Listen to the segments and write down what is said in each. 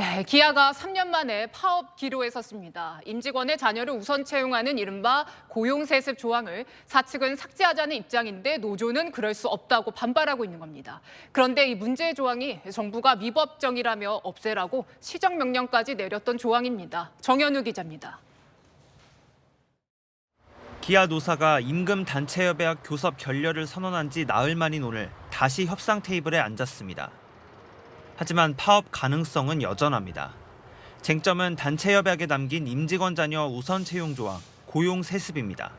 네, 기아가 3년 만에 파업 기로에 섰습니다. 임직원의 자녀를 우선 채용하는 이른바 고용세습 조항을 사측은 삭제하자는 입장인데 노조는 그럴 수 없다고 반발하고 있는 겁니다. 그런데 이 문제의 조항이 정부가 위법정이라며 없애라고 시정명령까지 내렸던 조항입니다. 정현우 기자입니다. 기아 노사가 임금 단체협약 교섭 결렬을 선언한 지 나흘 만인 오늘 다시 협상 테이블에 앉았습니다. 하지만 파업 가능성은 여전합니다. 쟁점은 단체 협약에 담긴 임직원 자녀 우선 채용 조항, 고용 세습입니다.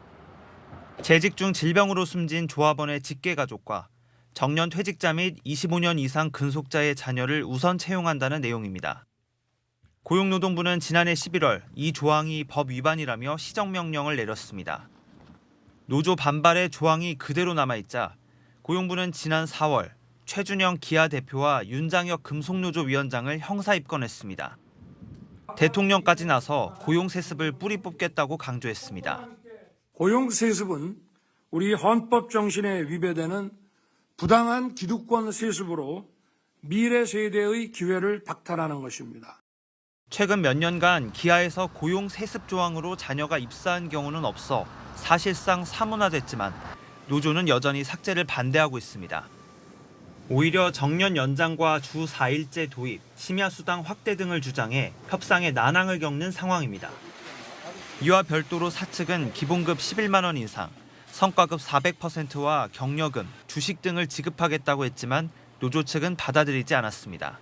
재직 중 질병으로 숨진 조합원의 직계 가족과 정년 퇴직자 및 25년 이상 근속자의 자녀를 우선 채용한다는 내용입니다. 고용노동부는 지난해 11월 이 조항이 법 위반이라며 시정명령을 내렸습니다. 노조 반발의 조항이 그대로 남아있자 고용부는 지난 4월 최준영 기아 대표와 윤장혁 금속노조 위원장을 형사 입건했습니다. 대통령까지 나서 고용 세습을 뿌리 뽑겠다고 강조했습니다. 고용 세습은 우리 헌법 정신에 위배되는 부당한 기득권 세습으로 미래 세대의 기회를 박탈하는 것입니다. 최근 몇 년간 기아에서 고용 세습 조항으로 자녀가 입사한 경우는 없어 사실상 사문화됐지만 노조는 여전히 삭제를 반대하고 있습니다. 오히려 정년 연장과 주 4일제 도입, 심야 수당 확대 등을 주장해 협상에 난항을 겪는 상황입니다. 이와 별도로 사측은 기본급 11만 원 인상, 성과급 400%와 격려금, 주식 등을 지급하겠다고 했지만 노조 측은 받아들이지 않았습니다.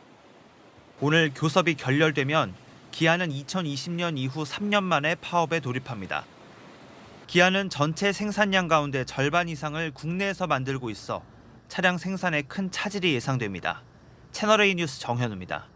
오늘 교섭이 결렬되면 기아는 2020년 이후 3년 만에 파업에 돌입합니다. 기아는 전체 생산량 가운데 절반 이상을 국내에서 만들고 있어 차량 생산에 큰 차질이 예상됩니다. 채널A 뉴스 정현우입니다.